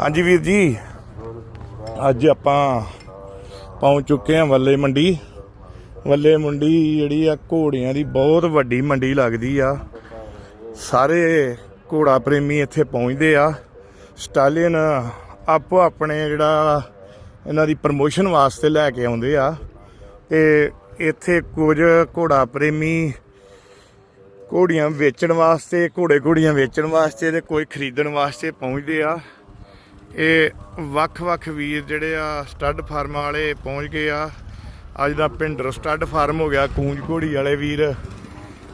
ਹਾਂਜੀ ਵੀਰ ਜੀ, ਅੱਜ ਆਪਾਂ ਪਹੁੰਚ ਚੁੱਕੇ ਹਾਂ ਵੱਲੇ ਮੰਡੀ। ਵੱਲੇ ਮੰਡੀ ਜਿਹੜੀ ਆ, ਘੋੜਿਆਂ ਦੀ ਬਹੁਤ ਵੱਡੀ ਮੰਡੀ ਲੱਗਦੀ ਆ। ਸਾਰੇ ਘੋੜਾ ਪ੍ਰੇਮੀ ਇੱਥੇ ਪਹੁੰਚਦੇ ਆ। ਸਟਾਲੀਅਨ ਆਪੋ ਆਪਣੇ ਜਿਹੜਾ ਇਹਨਾਂ ਦੀ ਪ੍ਰਮੋਸ਼ਨ ਵਾਸਤੇ ਲੈ ਕੇ ਆਉਂਦੇ ਆ। ਤੇ ਇੱਥੇ ਕੁਝ ਘੋੜਾ ਪ੍ਰੇਮੀ ਘੋੜੀਆਂ ਵੇਚਣ ਵਾਸਤੇ ਘੋੜੇ ਘੋੜੀਆਂ ਵੇਚਣ ਵਾਸਤੇ ਤੇ ਕੋਈ ਖਰੀਦਣ ਵਾਸਤੇ ਪਹੁੰਚਦੇ ਆ। ਇਹ ਵੱਖ-ਵੱਖ ਵੀਰ ਜਿਹੜੇ ਆ ਸਟੱਡ ਫਾਰਮ ਵਾਲੇ ਪਹੁੰਚ ਗਏ ਆ। ਅੱਜ ਦਾ ਪਿੰਡਰ ਸਟੱਡ ਫਾਰਮ ਹੋ ਗਿਆ ਕੂੰਜ ਘੋੜੀ ਵਾਲੇ ਵੀਰ।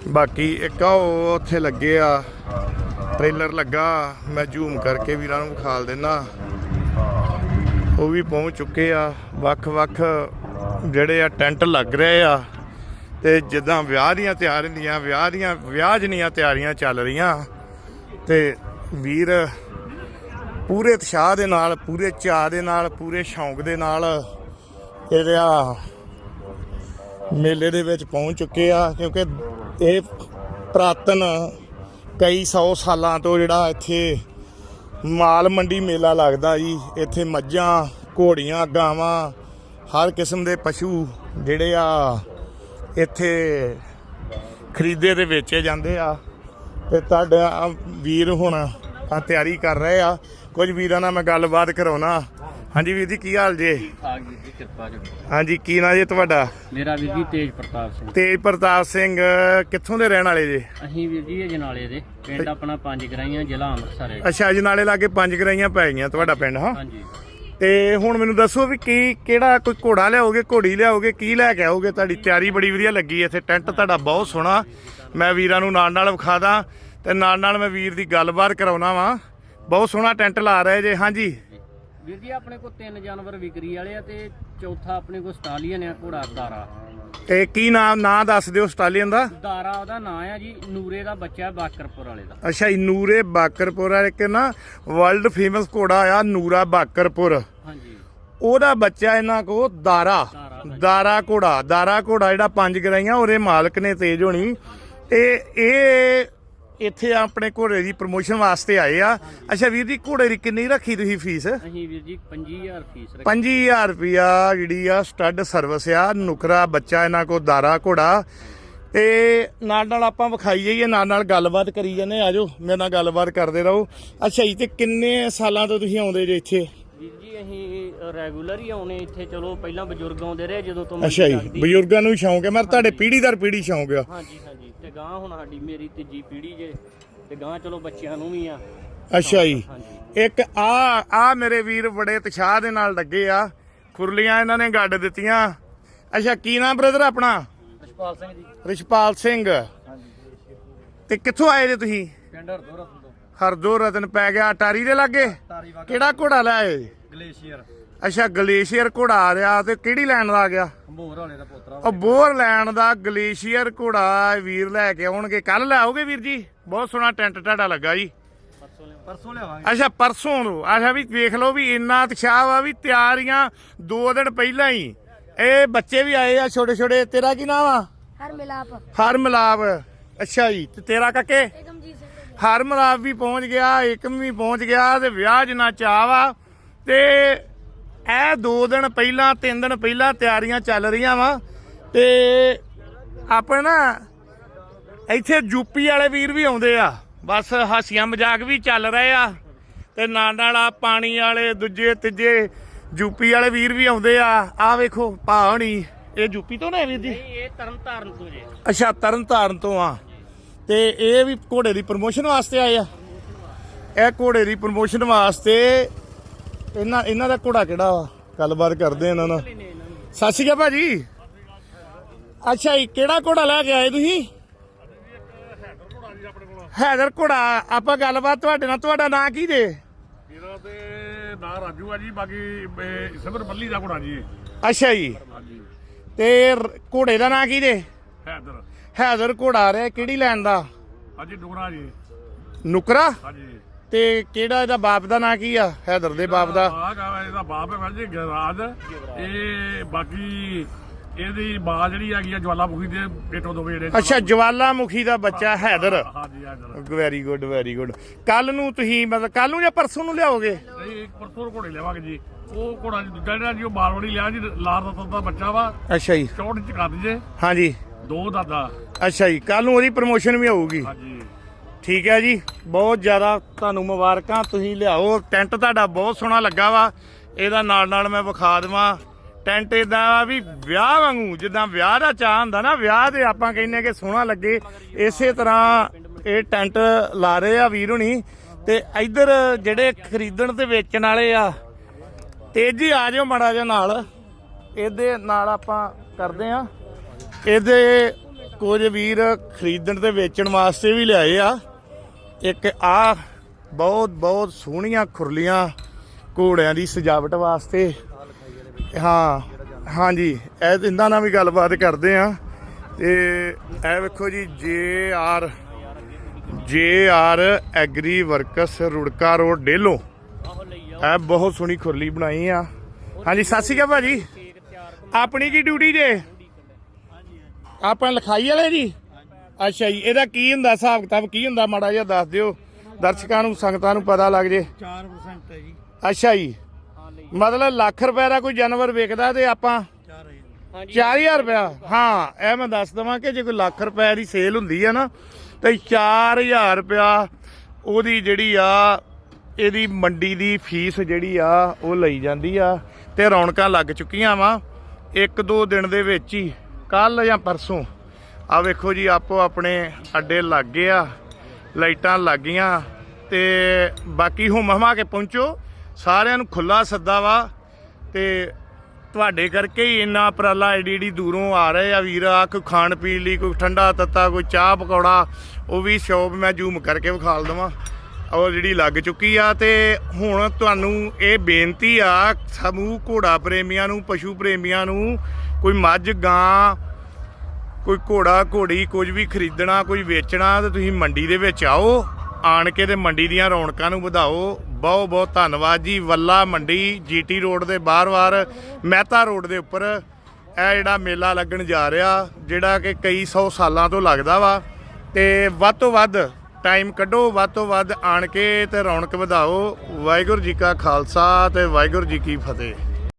ਬਾਕੀ ਇੱਕ ਆ ਉਹ ਉੱਥੇ ਲੱਗੇ ਆ। ਟ੍ਰੇਲਰ ਲੱਗਾ, ਮੈਂ ਜ਼ੂਮ ਕਰਕੇ ਵੀਰਾਂ ਨੂੰ ਵਿਖਾਲ ਦਿੰਦਾ ਉਹ ਵੀ ਪਹੁੰਚ ਚੁੱਕੇ ਆ। ਵੱਖ-ਵੱਖ ਜਿਹੜੇ ਆ ਟੈਂਟ ਲੱਗ ਰਹੇ ਆ। ਤੇ ਜਿੱਦਾਂ ਵਿਆਹ ਦੀਆਂ ਤਿਆਰ ਹੁੰਦੀਆਂ, ਵਿਆਹ ਦੀਆਂ, ਵਿਆਹ ਜਨੀਆਂ ਤਿਆਰੀਆਂ ਚੱਲ ਰਹੀਆਂ। ਤੇ ਵੀਰ ਪੂਰੇ ਉਤਸ਼ਾਹ ਦੇ ਨਾਲ, ਪੂਰੇ ਚਾਅ ਦੇ ਨਾਲ, ਪੂਰੇ ਸ਼ੌਂਕ ਦੇ ਨਾਲ ਇਹਦੇ ਆ ਮੇਲੇ ਦੇ ਵਿੱਚ ਪਹੁੰਚ ਚੁੱਕੇ ਆ, ਕਿਉਂਕਿ ਇਹ ਪ੍ਰਾਤਨ ਕਈ ਸੌ ਸਾਲਾਂ ਤੋਂ ਜਿਹੜਾ ਇੱਥੇ ਮਾਲ ਮੰਡੀ ਮੇਲਾ ਲੱਗਦਾ ਜੀ, ਇੱਥੇ ਮੱਝਾਂ, ਘੋੜੀਆਂ, ਗਾਵਾਂ, ਹਰ ਕਿਸਮ ਦੇ ਪਸ਼ੂ ਜਿਹੜੇ ਆ ਇੱਥੇ ਖਰੀਦੇ ਤੇ ਵੇਚੇ ਜਾਂਦੇ ਆ। ਤੇ ਤੁਹਾਡਾ ਵੀਰ ਹੁਣ ਆ ਤਿਆਰੀ ਕਰ ਰਹੇ ਆ। ਕੁਝ ਵੀਰਾਂ ਨਾਲ ਮੈਂ ਗੱਲਬਾਤ ਕਰਾਉਣਾ। ਹਾਂਜੀ ਵੀਰ ਜੀ ਕੀ ਹਾਲ ਜੇ? ਠਾਕ ਜੀ ਦੀ ਕਿਰਪਾ ਜੀ। ਹਾਂਜੀ ਕੀ ਨਾਂ ਜੇ ਤੁਹਾਡਾ? ਮੇਰਾ ਵੀਰ ਜੀ ਤੇਜ ਪ੍ਰਤਾਪ ਸਿੰਘ। ਤੇਜ ਪ੍ਰਤਾਪ ਸਿੰਘ ਕਿੱਥੋਂ ਦੇ ਰਹਿਣ ਵਾਲੇ ਜੇ? ਅਸੀਂ ਵੀਰ ਜੀ ਜਨਾਲੇ ਦੇ ਪਿੰਡ ਆਪਣਾ ਪੰਜ ਗਰਾਈਆਂ ਜ਼ਿਲ੍ਹਾ ਅੰਮ੍ਰਿਤਸਰ ਹੈ। ਅੱਛਾ ਅਜਨਾਲੇ ਲਾਗੇ ਪੰਜ ਗਰਾਈਆਂ ਪੈ ਗਈਆਂ ਤੁਹਾਡਾ ਪਿੰਡ ਹਾਂ? ਹਾਂਜੀ। ਤੇ ਹੁਣ ਮੈਨੂੰ ਦੱਸੋ ਵੀ ਕੀ ਕਿਹੜਾ ਕੋਈ ਘੋੜਾ ਲਿਆਓਗੇ ਘੋੜੀ ਲਿਆਓਗੇ ਕੀ ਲੈ ਕੇ ਆਓਗੇ? ਤੁਹਾਡੀ ਤਿਆਰੀ ਬੜੀ ਵਧੀਆ ਲੱਗੀ ਇੱਥੇ ਟੈਂਟ ਤੁਹਾਡਾ ਬਹੁਤ ਸੋਹਣਾ। ਮੈਂ ਵੀਰਾਂ ਨੂੰ ਨਾਲ ਨਾਲ ਵਿਖਾ ਦਾਂ ਤੇ ਨਾਲ ਨਾਲ ਮੈਂ ਵੀਰ ਦੀ ਗੱਲਬਾਤ ਕਰਾਉਣਾ ਵਾਂ। ਬਹੁਤ ਸੋਹਣਾ ਟੈਂਟ ਲਾ ਰਹੇ ਜੇ ਹਾਂਜੀ। ਵੀਰ ਜੀ ਆਪਣੇ ਕੋਲ ਤਿੰਨ ਜਾਨਵਰ ਵਿਕਰੀ ਵਾਲੇ ਆ ਤੇ ਚੌਥਾ ਆਪਣੇ ਕੋਲ ਸਟਾਲੀਅਨ ਆ ਘੋੜਾ ਦਾਰਾ। ਤੇ ਕੀ ਨਾਮ ਨਾਂ ਦੱਸ ਦਿਓ ਸਟਾਲੀਅਨ ਦਾ? ਦਾਰਾ ਉਹਦਾ ਨਾਂ ਆ ਜੀ ਨੂਰੇ ਦਾ ਬੱਚਾ ਬਾਕਰਪੁਰ ਵਾਲੇ ਦਾ। ਅੱਛਾ ਜੀ ਨੂਰੇ ਬਾਕਰਪੁਰ ਆ ਇੱਕ ਨਾ ਵਰਲਡ ਫੇਮਸ ਘੋੜਾ ਆ ਨੂਰਾ ਬਾਕਰਪੁਰ। ਹਾਂਜੀ। ਉਹਦਾ ਬੱਚਾ ਇਹਨਾਂ ਕੋ ਦਾਰਾ। ਦਾਰਾ ਦਾਰਾ ਘੋੜਾ ਦਾਰਾ ਘੋੜਾ ਜਿਹੜਾ ਪੰਜ ਗਰਾਈਆਂ ਉਹਦੇ ਮਾਲਕ ਨੇ ਤੇਜ ਹੋਣੀ। ਤੇ ਇਹ ਇੱਥੇ ਆਪਣੇ ਘੋੜੇ ਦੀ ਪ੍ਰਮੋਸ਼ਨ ਵਾਸਤੇ ਆਏ ਆ। ਅੱਛਾ ਵੀਰ ਜੀ ਘੋੜੇ ਦੀ ਕਿੰਨੀ ਰੱਖੀ ਤੁਸੀਂ ਫੀਸ ਅਸੀਂ ਵੀਰ ਜੀ 25000 ਫੀਸ ਰੱਖੀ। 25000 ਰੁਪਿਆ ਜਿਹੜੀ ਆ ਸਟੱਡ ਸਰਵਿਸ ਆ ਨੁਕਰਾ ਬੱਚਾ ਇਹਨਾਂ ਕੋ ਦਾਰਾ ਘੋੜਾ। ਤੇ ਨਾਲ ਨਾਲ ਆਪਾਂ ਵਿਖਾਈ ਜਾਈਏ ਨਾਲ ਨਾਲ ਗੱਲਬਾਤ ਕਰੀ ਜਾਂਦੇ ਆਜੋ ਮੇਰੇ ਨਾਲ ਗੱਲਬਾਤ ਕਰਦੇ ਰਹੋ। ਅੱਛਾ ਜੀ ਤੇ ਕਿੰਨੇ ਸਾਲਾਂ ਤੋਂ ਤੁਸੀਂ ਆਉਂਦੇ ਜੇ ਇੱਥੇ? ਵੀਰ ਜੀ ਅਸੀਂ ਰੈਗੂਲਰ ਹੀ ਆਉਨੇ ਇੱਥੇ। ਚਲੋ ਪਹਿਲਾਂ ਬਜ਼ੁਰਗ ਆਉਂਦੇ ਰਹੇ ਜਦੋਂ ਤੋਂ ਅੱਛਾ ਜੀ। ਬਜ਼ੁਰਗਾਂ ਨੂੰ ਵੀ ਸ਼ੌਂਕ ਹੈ। ਮੈਂ ਤੁਹਾਡੇ ਪੀੜ੍ਹੀ ਦਰ ਪੀੜ੍ਹੀ ਸ਼ੌਂਕ ਆ। ਹਾਂਜੀ ਹਾਂਜੀ। ਤੇ ਗਾਂ ਹੁਣ ਸਾਡੀ ਮੇਰੀ ਤੀਜੀ ਪੀੜ੍ਹੀ ਜੇ। ਤੇ ਗਾਂ ਚਲੋ ਬੱਚਿਆਂ ਨੂੰ ਵੀ ਆ। ਅੱਛਾ ਜੀ। ਇੱਕ ਆ ਆ ਮੇਰੇ ਵੀਰ ਬੜੇ ਉਤਸ਼ਾਹ ਦੇ ਨਾਲ ਲੱਗੇ ਆ। ਖੁਰਲੀਆਂ ਇਹਨਾਂ ਨੇ ਗੱਡ ਦਿੱਤੀਆਂ। ਅੱਛਾ ਕੀ ਨਾਮ ਬ੍ਰਦਰ ਆਪਣਾ? ਰਸ਼ਪਾਲ ਸਿੰਘ ਜੀ। ਰਿਸ਼ਪਾਲ ਸਿੰਘ। ਹਾਂਜੀ। ਤੇ ਕਿੱਥੋਂ ਆਏ ਜੇ ਤੁਸੀਂ? ਪਿੰਡ ਹਰਦੋਰਾ ਤੋਂ ਹਰਦੋ ਰਤਨ ਪੈ ਗਿਆ ਅਟਾਰੀ ਦੇ ਲਾਗੇ? ਤਾਰੀ ਵਾਗਾ। ਕਿਹੜਾ ਘੋੜਾ ਲੈ ਆਏ? ਗਲੇਸ਼ੀਅਰ। ਅੱਛਾ ਗਲੇਸ਼ੀਅਰ ਘੋੜਾ ਆ ਰਿਹਾ ਤੇ ਕਿਹੜੀ ਲੈਣ ਦਾ ਆ ਗਿਆ? ਹੰਬੋਰ ਵਾਲੇ ਦਾ ਪੋਤਰਾ ਉਹ ਬੋਰ ਲੈਣ ਦਾ ਗਲੇਸ਼ੀਅਰ ਘੋੜਾ ਵੀਰ ਲੈ ਕੇ ਆਉਣਗੇ। ਕੱਲ ਲੈ ਆਓਗੇ ਵੀਰ ਜੀ? ਬਹੁਤ ਸੋਹਣਾ ਟੈਂਟ ਤੁਹਾਡਾ ਲੱਗਾ ਜੀ। ਪਰਸੋਂ ਲਿਆ ਪਰਸੋਂ ਲਿਆਵਾਂਗੇ। ਅੱਛਾ ਪਰਸੋਂ ਨੂੰ। ਅੱਛਾ ਵੀ ਵੇਖ ਲਓ ਵੀ ਇੰਨਾ ਉਤਸ਼ਾਹ ਵਾ ਵੀ ਤਿਆਰੀਆਂ ਦੋ ਦਿਨ ਪਹਿਲਾਂ ਹੀ। ਇਹ ਬੱਚੇ ਵੀ ਆਏ ਆ ਛੋਟੇ ਛੋਟੇ ਤੇਰਾ ਕੀ ਨਾਮ ਆ? ਹਰ ਮਿਲਾਪ ਹਰ ਮਲਾਪ ਅੱਛਾ ਜੀ ਤੇ ਤੇਰਾ ਕਾਕੇ? ਹਰ ਮਲਾਪ ਵੀ ਪਹੁੰਚ ਗਿਆ ਏਕਮ ਵੀ ਪਹੁੰਚ ਗਿਆ ਤੇ ਵਿਆਹ ਜਿੰਨਾ ਚਾਹ ਵਾ ਤੇ ਇਹ ਦੋ ਦਿਨ ਪਹਿਲਾਂ ਤਿੰਨ ਦਿਨ ਪਹਿਲਾਂ ਤਿਆਰੀਆਂ ਚੱਲ ਰਹੀਆਂ ਵਾ। ਤੇ ਆਪਣੇ ਨਾ ਇੱਥੇ ਯੂਪੀ ਵਾਲੇ ਵੀਰ ਵੀ ਆਉਂਦੇ ਆ। ਬਸ ਹਾਸੀਆਂ ਮਜ਼ਾਕ ਵੀ ਚੱਲ ਰਹੇ ਆ। ਤੇ ਨਾਲ ਨਾਲ ਆ ਪਾਣੀ ਵਾਲੇ ਦੂਜੇ ਤੀਜੇ ਯੂਪੀ ਵਾਲੇ ਵੀਰ ਵੀ ਆਉਂਦੇ ਆ। ਆ ਵੇਖੋ ਭਾ ਹੋਣੀ ਇਹ ਯੂਪੀ ਤੋਂ ਨੇ ਵੀਰ ਜੀ? ਨਹੀਂ ਇਹ ਤਰਨ ਤਾਰਨ ਤੋਂ ਜੇ। ਅੱਛਾ ਤਰਨ ਤਾਰਨ ਤੋਂ ਆ। ਤੇ ਇਹ ਵੀ ਘੋੜੇ ਦੀ ਪ੍ਰਮੋਸ਼ਨ ਵਾਸਤੇ ਆਏ ਆ। ਇਹ ਘੋੜੇ ਦੀ ਪ੍ਰਮੋਸ਼ਨ ਵਾਸਤੇ ਇਹਨਾਂ ਇਹਨਾਂ ਦਾ ਘੋੜਾ ਕਿਹੜਾ ਵਾ? ਗੱਲਬਾਤ ਕਰਦੇ ਇਹਨਾਂ ਨਾਲ। ਸਤਿ ਸ਼੍ਰੀ ਅਕਾਲ ਭਾਜੀ। ਅੱਛਾ ਜੀ ਕਿਹੜਾ ਘੋੜਾ ਲੈ ਕੇ ਆਏ ਤੁਸੀਂ? ਹੈਦਰ ਘੋੜਾ। ਆਪਾਂ ਗੱਲਬਾਤ ਤੁਹਾਡੇ ਨਾਲ ਤੁਹਾਡਾ ਨਾਂ ਕੀ ਜੇ? ਮੇਰਾ ਤੇ ਨਾਂ ਰਾਜੂ ਆ ਜੀ ਬਾਕੀ ਇਹ ਸਿਮਰ ਬੱਲੀ ਦਾ ਘੋੜਾ ਜੀ ਇਹ। ਅੱਛਾ ਜੀ। ਤੇ ਘੋੜੇ ਦਾ ਨਾਂ ਕੀ ਜੇ? ਹੈਦਰ। ਹੈਦਰ ਘੋੜਾ ਰਿਹਾ ਕਿਹੜੀ ਲੈਣ ਦਾ? ਹਾਂਜੀ ਡੋਗਰਾ ਜੀ। ਨੁਕਰਾ? ਹਾਂਜੀ। ਤੇ ਕਿਹੜਾ ਇਹਦਾ ਬਾਪ ਦਾ ਨਾਂ ਕੀ ਆ? ਹੈਦਰ ਦੇ ਬਾਪ ਦਾ। ਆਹ ਗਾ ਇਹਦਾ ਬਾਪ ਹੈ ਜੀ ਗਿਰਾਜ ਇਹ ਬਾਕੀ ਇਹਦੀ ਮਾਂ ਜਿਹੜੀ ਹੈਗੀ ਆ ਜਵਾਲਾਮੁਖੀ ਦੇ ਪੇਟੋਂ ਦੋ ਜਿਹੜੇ ਅੱਛਾ ਜਵਾਲਾਮੁਖੀ ਦਾ ਬੱਚਾ ਹੈਦਰ। ਹਾਂਜੀ ਹਾਂਜੀ ਵੈਰੀ ਗੁੱਡ ਵੈਰੀ ਗੁੱਡ ਕੱਲ ਨੂੰ ਤੁਸੀਂ ਮਤਲਬ ਕੱਲ ਨੂੰ ਜਾਂ ਪਰਸੋਂ ਨੂੰ ਲਿਆਓਗੇ? ਨਹੀਂ ਪਰਸੋਂ ਘੋੜੇ ਲੈਵਾਂਗੇ ਜੀ। ਉਹ ਘੋੜਾ ਦੂਜਾ ਜਿਹੜਾ ਜੀ ਉਹ ਮਾਰਵਾੜੀ ਲਿਆ ਜੀ ਲਾਰ ਦਾ ਦਾ ਬੱਚਾ ਵਾ। ਅੱਛਾ ਜੀ। 64 ਚ ਕਰ ਦਈਏ ਹਾਂਜੀ। ਦੋ ਦਾਦਾ। ਅੱਛਾ ਜੀ ਕੱਲ ਨੂੰ ਉਹਦੀ ਪ੍ਰਮੋਸ਼ਨ ਵੀ ਹੋਊਗੀ। ਹਾਂਜੀ। ਠੀਕ ਹੈ ਜੀ ਬਹੁਤ ਜ਼ਿਆਦਾ ਤੁਹਾਨੂੰ ਮੁਬਾਰਕਾਂ ਤੁਸੀਂ ਲਿਆਓ। ਟੈਂਟ ਤੁਹਾਡਾ ਬਹੁਤ ਸੋਹਣਾ ਲੱਗਾ ਵਾ। ਇਹਦਾ ਨਾਲ ਨਾਲ ਮੈਂ ਵਿਖਾ ਦੇਵਾਂ। ਟੈਂਟ ਇਦਾਂ ਵੀ ਵਿਆਹ ਵਾਂਗੂ ਜਿੱਦਾਂ ਵਿਆਹ ਦਾ ਚਾਹ ਹੁੰਦਾ ਨਾ ਵਿਆਹ ਦੇ ਆਪਾਂ ਕਹਿੰਦੇ ਕਿ ਸੋਹਣਾ ਲੱਗੇ। ਇਸੇ ਤਰ੍ਹਾਂ ਇਹ ਟੈਂਟ ਲਾ ਰਹੇ ਆ ਵੀਰ ਹੁਣੀ। ਤੇ ਇੱਧਰ ਜਿਹੜੇ ਖਰੀਦਣ ਤੇ ਵੇਚਣ ਵਾਲੇ ਆ ਤੇਜੀ ਆ ਜਾਓ ਮੜਾ ਜਿਹਾ ਨਾਲ। ਇਹਦੇ ਨਾਲ ਆਪਾਂ ਕਰਦੇ ਆ। ਇਹਦੇ ਕੁਝ ਵੀਰ ਖਰੀਦਣ ਤੇ ਵੇਚਣ ਵਾਸਤੇ ਵੀ ਲਿਆਏ ਆ। ਇੱਕ ਆ ਬਹੁਤ ਬਹੁਤ ਸੋਹਣੀਆਂ ਖੁਰਲੀਆਂ ਘੋੜਿਆਂ ਦੀ ਸਜਾਵਟ ਵਾਸਤੇ। ਹਾਂ, ਹਾਂਜੀ, ਇਹ ਇਹਨਾਂ ਨਾਲ ਵੀ ਗੱਲਬਾਤ ਕਰਦੇ ਆ। ਤੇ ਇਹ ਵੇਖੋ ਜੀ, J R J R agri works Rurka road, ਡੇਲੋ। ਇਹ ਬਹੁਤ ਸੋਹਣੀ ਖੁਰਲੀ ਬਣਾਈ ਆ। ਹਾਂਜੀ, ਸਤਿ ਸ਼੍ਰੀ ਅਕਾਲ ਭਾਜੀ। ਆਪਣੀ ਕੀ ਡਿਊਟੀ ਜੇ? ਆਪਾਂ ਲਿਖਾਈ ਵਾਲੇ ਜੀ? ਅੱਛਾ ਜੀ ਇਹਦਾ ਕੀ ਹੁੰਦਾ ਹਿਸਾਬ ਕਿਤਾਬ ਕੀ ਹੁੰਦਾ ਮਾੜਾ ਜਿਹਾ ਦੱਸ ਦਿਓ। ਦਰਸ਼ਕਾਂ ਨੂੰ ਸੰਗਤਾਂ ਨੂੰ ਪਤਾ ਲੱਗ ਜੇ। 4% ਹੈ ਜੀ। ਅੱਛਾ ਜੀ। ਮਤਲਬ ਲੱਖ ਰੁਪਏ ਦਾ ਕੋਈ ਜਾਨਵਰ ਵੇਚਦਾ ਤੇ ਆਪਾਂ 4000 ਰੁਪਇਆ? ਹਾਂ ਇਹ ਮੈਂ ਦੱਸ ਦਵਾਂ ਕਿ ਜੇ ਕੋਈ ਲੱਖ ਰੁਪਏ ਦੀ ਸੇਲ ਹੁੰਦੀ ਆ ਨਾ ਤੇ 4000 ਰੁਪਇਆ ਉਹਦੀ ਜਿਹੜੀ ਆ ਇਹਦੀ ਮੰਡੀ ਦੀ ਫੀਸ ਜਿਹੜੀ ਆ ਉਹ ਲਈ ਜਾਂਦੀ ਆ ਤੇ ਰੌਣਕਾਂ ਲੱਗ ਚੁੱਕੀਆਂ ਵਾ। ਇੱਕ ਦੋ ਦਿਨ ਦੇ ਵਿੱਚ ਹੀ ਕੱਲ ਜਾਂ ਪਰਸੋਂ? ਆ ਵੇਖੋ ਜੀ, ਆਪੋ ਆਪਣੇ ਅੱਡੇ ਲੱਗ ਗਏ ਆ, ਲਾਈਟਾਂ ਲੱਗ ਗਈਆਂ ਤੇ ਬਾਕੀ ਹੁਮ ਹਮਾ ਕੇ ਪਹੁੰਚੋ। ਸਾਰਿਆਂ ਨੂੰ ਖੁੱਲਾ ਸੱਦਾ ਵਾ ਤੇ ਤੁਹਾਡੇ ਕਰਕੇ ਹੀ ਇੰਨਾ ਉਪਰਾਲਾ ਏਡੀ ਏਡੀ ਦੂਰੋਂ ਆ ਰਹੇ ਆ ਵੀਰ। ਆ ਕੋਈ ਖਾਣ ਪੀਣ ਲਈ ਕੋਈ ਠੰਡਾ ਤੱਤਾ, ਕੋਈ ਚਾਹ ਪਕੌੜਾ, ਉਹ ਵੀ ਸ਼ੌਪ ਮੈਂ ਜ਼ੂਮ ਕਰਕੇ ਵਿਖਾਲ ਦਵਾਂ। ਉਹ ਜਿਹੜੀ ਲੱਗ ਚੁੱਕੀ ਆ ਤੇ ਹੁਣ ਤੁਹਾਨੂੰ ਇਹ ਬੇਨਤੀ ਆ, ਸਮੂਹ ਘੋੜਾ ਪ੍ਰੇਮੀਆਂ ਨੂੰ, ਪਸ਼ੂ ਪ੍ਰੇਮੀਆਂ ਨੂੰ, ਕੋਈ ਮੱਝ, ਗਾਂ, ਕੋਈ ਘੋੜਾ, ਘੋੜੀ, ਕੁਝ ਵੀ ਖਰੀਦਣਾ, ਕੋਈ ਵੇਚਣਾ ਤੇ ਤੁਸੀਂ ਮੰਡੀ ਦੇ ਵਿੱਚ ਆਓ, ਆਣ ਕੇ ਤੇ ਮੰਡੀ ਦੀਆਂ ਰੌਣਕਾਂ ਨੂੰ ਵਧਾਓ। ਬਹੁਤ ਬਹੁਤ ਧੰਨਵਾਦ ਜੀ। ਵੱਲਾ ਮੰਡੀ, ਜੀਟੀ ਰੋਡ ਦੇ ਬਾਰ-ਬਾਰ ਮਹਿਤਾ ਰੋਡ ਦੇ ਉੱਪਰ। ਇਹ ਜਿਹੜਾ ਮੇਲਾ ਲੱਗਣ ਜਾ ਰਿਹਾ, ਜਿਹੜਾ ਕਿ ਕਈ ਸੌ ਸਾਲਾਂ ਤੋਂ ਲੱਗਦਾ ਵਾ, ਤੇ ਵੱਧ ਤੋਂ ਵੱਧ ਟਾਈਮ ਕੱਢੋ, ਵੱਧ ਤੋਂ ਵੱਧ ਆਣ ਕੇ ਤੇ ਰੌਣਕ ਵਧਾਓ। ਵਾਹਿਗੁਰੂ ਜੀ ਕਾ ਖਾਲਸਾ ਤੇ ਵਾਹਿਗੁਰੂ ਜੀ ਕੀ ਫਤਿਹ।